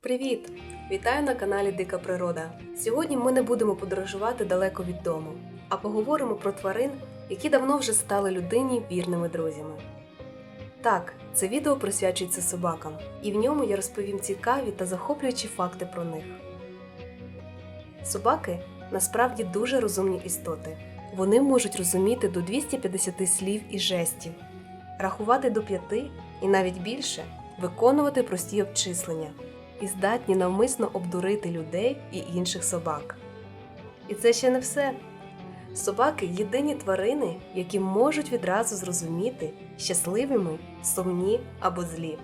Привіт! Вітаю на каналі Дика Природа. Сьогодні ми не будемо подорожувати далеко від дому, а поговоримо про тварин, які давно вже стали людині вірними друзями. Так, це відео присвячується собакам, і в ньому я розповім цікаві та захоплюючі факти про них. Собаки насправді дуже розумні істоти. Вони можуть розуміти до 250 слів і жестів, рахувати до п'яти і навіть більше, виконувати прості обчислення і здатні навмисно обдурити людей і інших собак. І це ще не все. Собаки єдині тварини, які можуть відразу зрозуміти, щасливі ми, сумні або злі.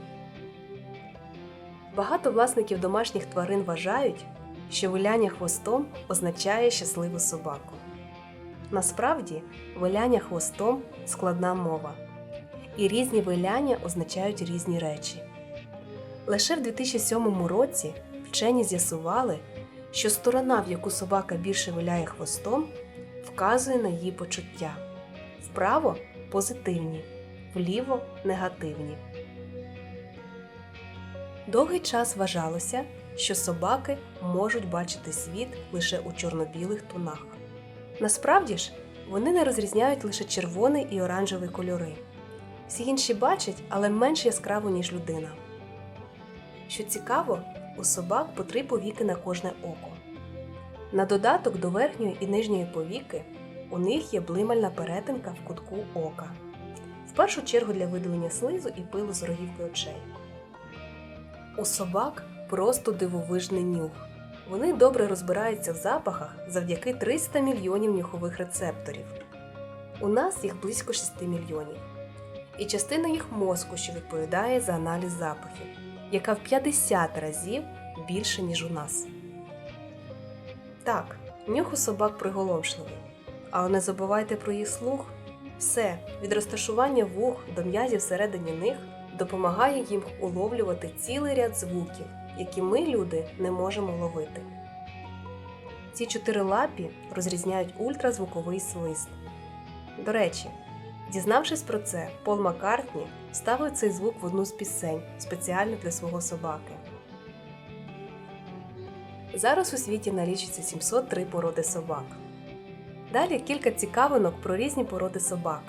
Багато власників домашніх тварин вважають, що виляння хвостом означає щасливу собаку. Насправді, виляння хвостом складна мова, і різні виляння означають різні речі. Лише в 2007 році вчені з'ясували, що сторона, в яку собака більше виляє хвостом, вказує на її почуття. Вправо позитивні, вліво негативні. Довгий час вважалося, що собаки можуть бачити світ лише у чорно-білих тонах. Насправді ж, вони не розрізняють лише червоний і оранжевий кольори. Всі інші бачать, але менш яскраво, ніж людина. Що цікаво, у собак по три повіки на кожне око. На додаток до верхньої і нижньої повіки у них є блимальна перетинка в кутку ока. В першу чергу для видалення слизу і пилу з рогівки очей. У собак просто дивовижний нюх. Вони добре розбираються в запахах завдяки 300 мільйонів нюхових рецепторів. У нас їх близько 6 мільйонів. І частина їх мозку, що відповідає за аналіз запахів яка в 50 разів більше, ніж у нас. Так, нюх у собак приголомшливий. Але не забувайте про їх слух. Все, від розташування вух до м'язів всередині них допомагає їм уловлювати цілий ряд звуків, які ми, люди, не можемо ловити. Ці чотири лапі розрізняють ультразвуковий свист. До речі, Дізнавшись про це, Пол Маккартні ставив цей звук в одну з пісень спеціально для свого собаки. Зараз у світі налічиться 703 породи собак. Далі кілька цікавинок про різні породи собак.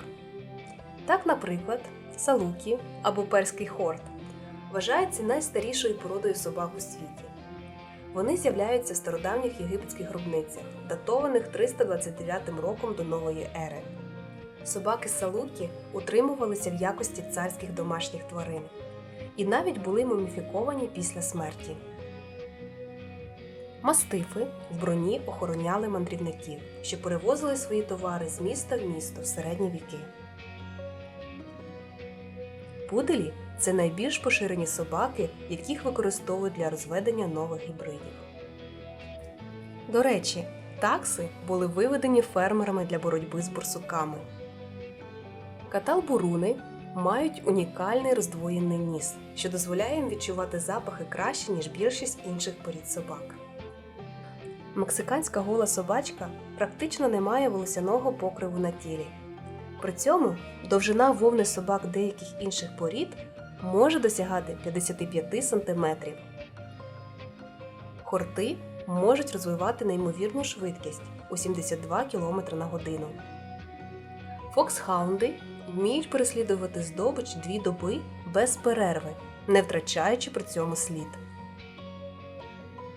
Так, наприклад, салукі або перський хорт вважається найстарішою породою собак у світі. Вони з'являються в стародавніх єгипетських гробницях, датованих 329 роком до нової ери. Собаки салукі утримувалися в якості царських домашніх тварин і навіть були муміфіковані після смерті. Мастифи в броні охороняли мандрівників, що перевозили свої товари з міста в місто в середні віки. Пуделі це найбільш поширені собаки, яких використовують для розведення нових гібридів. До речі, такси були виведені фермерами для боротьби з борсуками. Каталбуруни мають унікальний роздвоєний ніс, що дозволяє їм відчувати запахи краще, ніж більшість інших порід собак. Мексиканська гола собачка практично не має волосяного покриву на тілі. При цьому довжина вовни собак деяких інших порід може досягати 55 см. Хорти можуть розвивати неймовірну швидкість у 72 км на годину. Фоксхаунди вміють переслідувати здобич дві доби без перерви, не втрачаючи при цьому слід.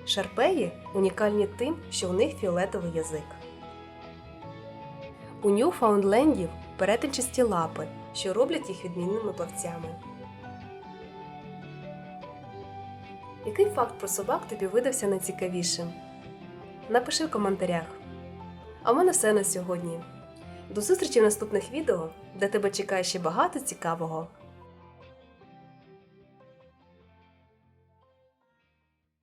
Шарпеї унікальні тим, що в них фіолетовий язик. У Ньюфаундлендів перетинчасті лапи, що роблять їх відмінними плавцями. Який факт про собак тобі видався найцікавішим? Напиши в коментарях. А в мене все на сьогодні. До зустрічі в наступних відео, де тебе чекає ще багато цікавого.